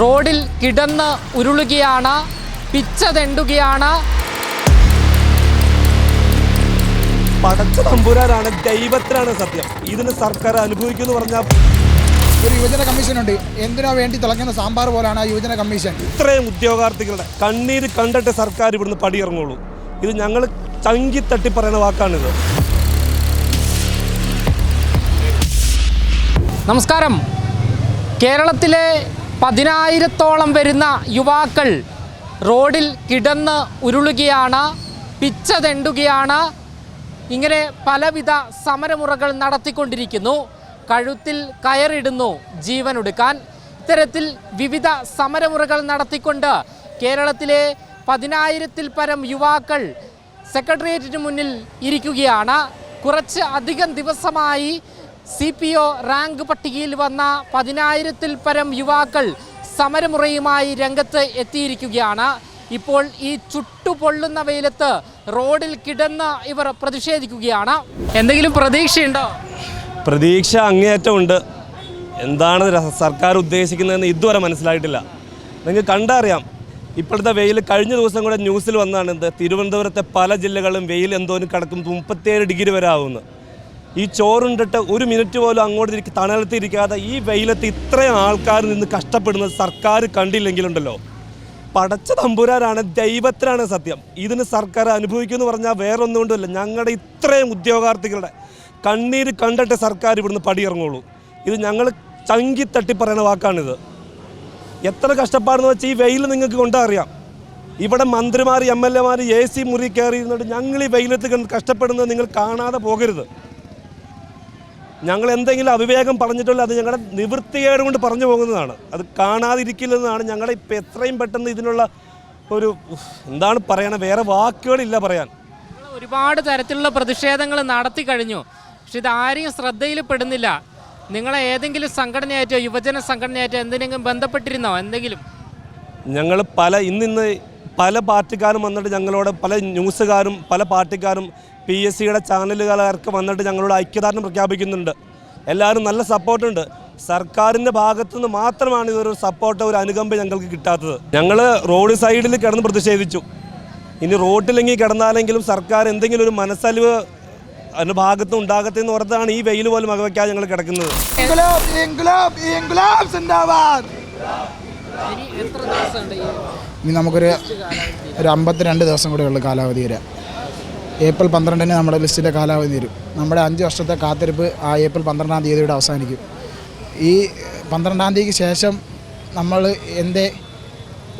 റോഡിൽ കിടന്ന് ഉരുളുകയാണ് പിച്ച തെണ്ടുകയാണ്. പടച്ച തമ്പുരാനാണ് ദൈവത്തിനാണ് സത്യം. ഇതിന് സർക്കാർ അനുഭവിക്കുന്നു പറഞ്ഞാൽ ഒരു യുവജന കമ്മീഷനുണ്ട്. എന്തിനാ വേണ്ടി തിളങ്ങുന്ന സാമ്പാർ പോലാണ് ആ യുവജന കമ്മീഷൻ? ഇത്രയും ഉദ്യോഗാർത്ഥികളുടെ കണ്ണീര് കണ്ടിട്ട് സർക്കാർ ഇവിടുന്ന് പടിയിറങ്ങുള്ളൂ. ഇത് ഞങ്ങൾ ചങ്കി തട്ടി പറയുന്ന വാക്കാണിത്. നമസ്കാരം. കേരളത്തിലെ പതിനായിരത്തോളം വരുന്ന യുവാക്കൾ റോഡിൽ കിടന്ന് ഉരുളുകയാണ് പിച്ച തെണ്ടുകയാണ്. ഇങ്ങനെ പലവിധ സമരമുറകൾ നടത്തിക്കൊണ്ടിരിക്കുന്നു. കഴുത്തിൽ കയറിടുന്നു ജീവനൊടുക്കാൻ. ഇത്തരത്തിൽ വിവിധ സമരമുറകൾ നടത്തിക്കൊണ്ട് കേരളത്തിലെ പതിനായിരത്തിൽ പരം യുവാക്കൾ സെക്രട്ടേറിയറ്റിന് മുന്നിൽ ഇരിക്കുകയാണ്. കുറച്ച് അധികം ദിവസമായി സി പി ഒ റാങ്ക് പട്ടികയിൽ വന്ന പതിനായിരത്തിൽ പരം യുവാക്കൾ സമരമുറയുമായി രംഗത്ത് എത്തിയിരിക്കുകയാണ്. ഇപ്പോൾ ഈ ചുട്ടുപൊള്ളുന്ന വെയിലത്ത് റോഡിൽ കിടന്ന് ഇവർ പ്രതിഷേധിക്കുകയാണ്. എന്തെങ്കിലും പ്രതീക്ഷയുണ്ടോ? പ്രതീക്ഷ അങ്ങേയറ്റമുണ്ട്. എന്താണ് സർക്കാർ ഉദ്ദേശിക്കുന്നതെന്ന് ഇതുവരെ മനസ്സിലായിട്ടില്ല. നിങ്ങൾക്ക് കണ്ടറിയാം. ഇപ്പോഴത്തെ വെയിൽ കഴിഞ്ഞ ദിവസം കൂടെ ന്യൂസിൽ വന്നാണ് എന്ത് തിരുവനന്തപുരത്തെ പല ജില്ലകളും വെയിൽ എന്തോന്ന് കിടക്കും മുപ്പത്തേഴ് ഡിഗ്രി വരെ ആവുമെന്ന് ഈ ചോറുണ്ടിട്ട് ഒരു മിനിറ്റ് പോലും അങ്ങോട്ട് ഇരിക്ക തണലത്തിരിക്കാതെ ഈ വെയിലത്ത് ഇത്രയും ആൾക്കാർ നിന്ന് കഷ്ടപ്പെടുന്നത് സർക്കാർ കണ്ടില്ലെങ്കിലുണ്ടല്ലോ. പടച്ച തമ്പുരാനാണ് ദൈവത്തിനാണ് സത്യം. ഇതിന് സർക്കാർ അനുഭവിക്കുമെന്ന് പറഞ്ഞാൽ വേറെ ഒന്നും കൊണ്ടുമല്ല ഞങ്ങളുടെ ഇത്രയും ഉദ്യോഗാർത്ഥികളുടെ കണ്ണീര് കണ്ടിട്ട് സർക്കാർ ഇവിടുന്ന് പടിയിറങ്ങുള്ളൂ. ഇത് ഞങ്ങൾ ചങ്കി തട്ടി പറയുന്ന വാക്കാണിത്. എത്ര കഷ്ടപ്പാടെന്ന് വെച്ചാൽ ഈ വെയിൽ നിങ്ങൾക്ക് കൊണ്ടറിയാം ഇവിടെ മന്ത്രിമാർ എം എൽ എമാർ എ സി മുറി കയറി ഞങ്ങൾ ഈ വെയിലത്ത് കഷ്ടപ്പെടുന്നത് നിങ്ങൾ കാണാതെ പോകരുത്. ഞങ്ങൾ എന്തെങ്കിലും അവിവേകം പറഞ്ഞിട്ടുള്ള അത് ഞങ്ങളുടെ നിവൃത്തികേട് കൊണ്ട് പറഞ്ഞു പോകുന്നതാണ്. അത് കാണാതിരിക്കില്ലെന്നാണ് ഞങ്ങളുടെ ഇപ്പം എത്രയും പെട്ടെന്ന് ഇതിനുള്ള ഒരു എന്താണ് പറയണത് വേറെ വാക്കുകളില്ല പറയാൻ. ഒരുപാട് തരത്തിലുള്ള പ്രതിഷേധങ്ങൾ നടത്തി കഴിഞ്ഞു. പക്ഷെ ഇതാരെയും ശ്രദ്ധയിൽ പെടുന്നില്ല. നിങ്ങളെ ഏതെങ്കിലും സംഘടനയായിട്ടോ യുവജന സംഘടനയായിട്ടോ എന്തിനെങ്കിലും ബന്ധപ്പെട്ടിരുന്നോ എന്തെങ്കിലും? ഞങ്ങൾ പല ഇന്നിന്ന് പല പാർട്ടിക്കാരും വന്നിട്ട് ഞങ്ങളോട് പല ന്യൂസുകാരും പല പാർട്ടിക്കാരും പി എസ് സിയുടെ ചാനലുകാർക്ക് വന്നിട്ട് ഞങ്ങളോട് ഐക്യദാർഢ്യം പ്രഖ്യാപിക്കുന്നുണ്ട്. എല്ലാവരും നല്ല സപ്പോർട്ടുണ്ട്. സർക്കാരിന്റെ ഭാഗത്തു നിന്ന് മാത്രമാണ് ഇതൊരു സപ്പോർട്ട് ഒരു അനുകമ്പ ഞങ്ങൾക്ക് കിട്ടാത്തത്. ഞങ്ങൾ റോഡ് സൈഡിൽ കിടന്ന് പ്രതിഷേധിച്ചു. ഇനി റോട്ടിലെങ്കിൽ കിടന്നാലെങ്കിലും സർക്കാർ എന്തെങ്കിലും ഒരു മനസ്സലിവ് അതിന്റെ ഭാഗത്ത് ഉണ്ടാകത്തെന്ന് ഓർത്താണ് ഈ വെയിൽ പോലും വകവയ്ക്കാതെ ഞങ്ങൾ കിടക്കുന്നത്. എത്ര ദിവസമുണ്ട് ഈ ഇനി നമുക്കൊരു ഒരു അമ്പത്തിരണ്ട് ദിവസം കൂടെ ഉള്ളു കാലാവധി വരെ. ഏപ്രിൽ പന്ത്രണ്ടിന് നമ്മുടെ ലിസ്റ്റിന്റെ കാലാവധി വരും. നമ്മുടെ അഞ്ച് വർഷത്തെ കാത്തിരിപ്പ് ആ ഏപ്രിൽ പന്ത്രണ്ടാം തീയതിയുടെ അവസാനിക്കും. ഈ പന്ത്രണ്ടാം തീയതിക്ക് ശേഷം നമ്മൾ എന്തേ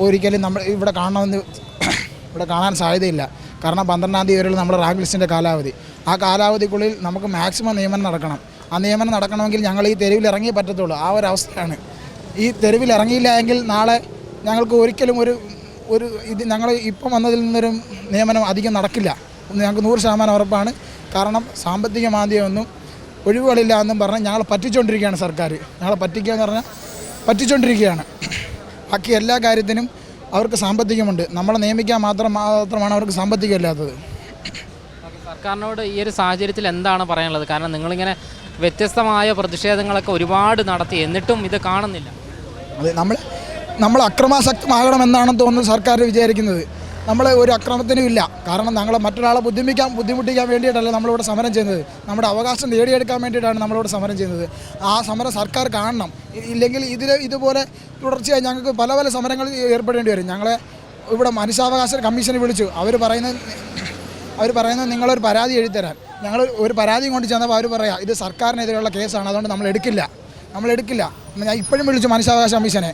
ഒരിക്കലും നമ്മൾ ഇവിടെ കാണണമെന്ന് ഇവിടെ കാണാൻ സാധ്യതയില്ല. കാരണം പന്ത്രണ്ടാം തീയതി വരെയുള്ള നമ്മുടെ റാങ്ക് ലിസ്റ്റിന്റെ കാലാവധി. ആ കാലാവധിക്കുള്ളിൽ നമുക്ക് മാക്സിമം നിയമനം നടക്കണം. ആ നിയമനം നടക്കണമെങ്കിൽ ഞങ്ങൾ ഈ തെരുവിൽ ഇറങ്ങിയേ പറ്റത്തുള്ളൂ. ആ ഒരു അവസ്ഥയാണ്. ഈ തെരുവിൽ ഇറങ്ങിയില്ല എങ്കിൽ നാളെ ഞങ്ങൾക്ക് ഒരിക്കലും ഒരു ഒരു ഇത് ഞങ്ങൾ ഇപ്പം വന്നതിൽ നിന്നൊരു നിയമനം അധികം നടക്കില്ല. ഞങ്ങൾക്ക് നൂറ് ശതമാനം ഉറപ്പാണ്. കാരണം സാമ്പത്തിക മാന്ദ്യമൊന്നും ഒഴിവുകളില്ല എന്നും പറഞ്ഞ് ഞങ്ങൾ പറ്റിച്ചുകൊണ്ടിരിക്കുകയാണ് സർക്കാർ ഞങ്ങളെ പറ്റിക്കുക എന്ന് പറഞ്ഞാൽ പറ്റിച്ചുകൊണ്ടിരിക്കുകയാണ് ബാക്കി എല്ലാ കാര്യത്തിനും അവർക്ക് സാമ്പത്തികമുണ്ട്. നമ്മളെ നിയമിക്കാൻ മാത്രം മാത്രമാണ് അവർക്ക് സാമ്പത്തികമില്ലാത്തത്. സർക്കാരിനോട് ഈ ഒരു സാഹചര്യത്തിൽ എന്താണ് പറയാനുള്ളത്? കാരണം നിങ്ങളിങ്ങനെ വ്യത്യസ്തമായ പ്രതിഷേധങ്ങളൊക്കെ ഒരുപാട് നടത്തി എന്നിട്ടും ഇത് കാണുന്നില്ല. അതെ നമ്മൾ നമ്മൾ അക്രമാസക്തമാകണമെന്നാണ് തോന്നുന്നത് സർക്കാർ വിചാരിക്കുന്നത്. നമ്മൾ ഒരു അക്രമത്തിനും ഇല്ല. കാരണം ഞങ്ങളെ മറ്റൊരാളെ ബുദ്ധിമിക്കാൻ ബുദ്ധിമുട്ടിക്കാൻ വേണ്ടിയിട്ടല്ല നമ്മളിവിടെ സമരം ചെയ്യുന്നത്. നമ്മുടെ അവകാശം നേടിയെടുക്കാൻ വേണ്ടിയിട്ടാണ് നമ്മളിവിടെ സമരം ചെയ്യുന്നത്. ആ സമരം സർക്കാർ കാണണം. ഇല്ലെങ്കിൽ ഇതിൽ ഇതുപോലെ തുടർച്ചയായി ഞങ്ങൾക്ക് പല പല സമരങ്ങളിൽ ഏർപ്പെടേണ്ടി വരും. ഞങ്ങളെ ഇവിടെ മനുഷ്യാവകാശ കമ്മീഷനെ വിളിച്ചു. അവർ പറയുന്നത് അവർ പറയുന്നത് നിങ്ങളൊരു പരാതി എഴുതി തരാൻ ഞങ്ങൾ ഒരു പരാതി കൊണ്ട് ചെന്നപ്പോൾ അവർ പറയാം ഇത് സർക്കാരിനെതിരെയുള്ള കേസാണ്. അതുകൊണ്ട് നമ്മൾ എടുക്കില്ല. നമ്മൾ എടുക്കില്ല. ഞാൻ ഇപ്പോഴും വിളിച്ചു മനുഷ്യാവകാശ കമ്മീഷനെ.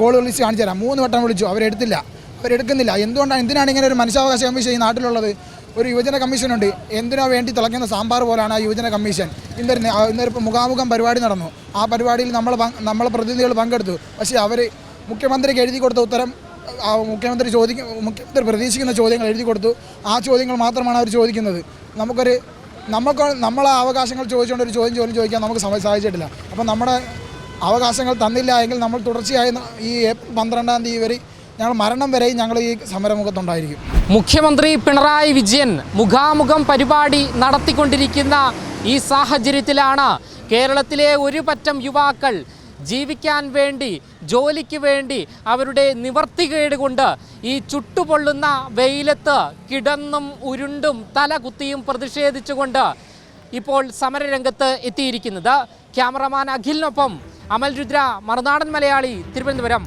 ഗോൾ വിളിച്ച് കാണിച്ചു തരാം. മൂന്ന് വട്ടം വിളിച്ചു. അവരെടുത്തില്ല അവരെടുക്കുന്നില്ല എന്തുകൊണ്ടാണ് എന്തിനാണ് ഇങ്ങനെ ഒരു മനുഷ്യാവകാശ കമ്മീഷൻ ഈ നാട്ടിലുള്ളത്? ഒരു യുവജന കമ്മീഷനുണ്ട്. എന്തിനോ വേണ്ടി തിളങ്ങുന്ന സാമ്പാർ പോലാണ് ആ യുവജന കമ്മീഷൻ? ഇന്നൊരു ഇന്നൊരു മുഖാമുഖം പരിപാടി നടന്നു. ആ പരിപാടിയിൽ നമ്മൾ നമ്മളെ പ്രതിനിധികൾ പങ്കെടുത്തു. പക്ഷേ അവർ മുഖ്യമന്ത്രിക്ക് എഴുതി കൊടുത്ത ഉത്തരം മുഖ്യമന്ത്രി ചോദിക്കും മുഖ്യമന്ത്രി പ്രതീക്ഷിക്കുന്ന ചോദ്യങ്ങൾ എഴുതി കൊടുത്തു. ആ ചോദ്യങ്ങൾ മാത്രമാണ് അവർ ചോദിക്കുന്നത്. നമുക്കൊരു നമുക്ക് നമ്മളെ അവകാശങ്ങൾ ചോദിച്ചുകൊണ്ട് ഒരു ചോദ്യം ചോദ്യം ചോദിക്കാൻ നമുക്ക് സമയം സാധിച്ചിട്ടില്ല. അപ്പം നമ്മുടെ അവകാശങ്ങൾ തന്നില്ല എങ്കിൽ നമ്മൾ തുടർച്ചയായി ഈ ഏപ്രിൽ പന്ത്രണ്ടാം തീയതി വരെ ഞങ്ങൾ മരണം വരെയും ഞങ്ങൾ ഈ സമരമുഖത്തുണ്ടായിരിക്കും. മുഖ്യമന്ത്രി പിണറായി വിജയൻ മുഖാമുഖം പരിപാടി നടത്തിക്കൊണ്ടിരിക്കുന്ന ഈ സാഹചര്യത്തിലാണ് കേരളത്തിലെ ഒരു പറ്റം യുവാക്കൾ ജീവിക്കാൻ വേണ്ടി ജോലിക്ക് വേണ്ടി അവരുടെ നിവർത്തികേട് ഈ ചുട്ടുപൊള്ളുന്ന വെയിലത്ത് കിടന്നും ഉരുണ്ടും തല കുത്തിയും പ്രതിഷേധിച്ചുകൊണ്ട് ഇപ്പോൾ സമരരംഗത്ത് എത്തിയിരിക്കുന്നത് ക്യാമറമാൻ അഖിലിനൊപ്പം അമൽ രുദ്ര മറുനാടൻ മലയാളി തിരുവനന്തപുരം.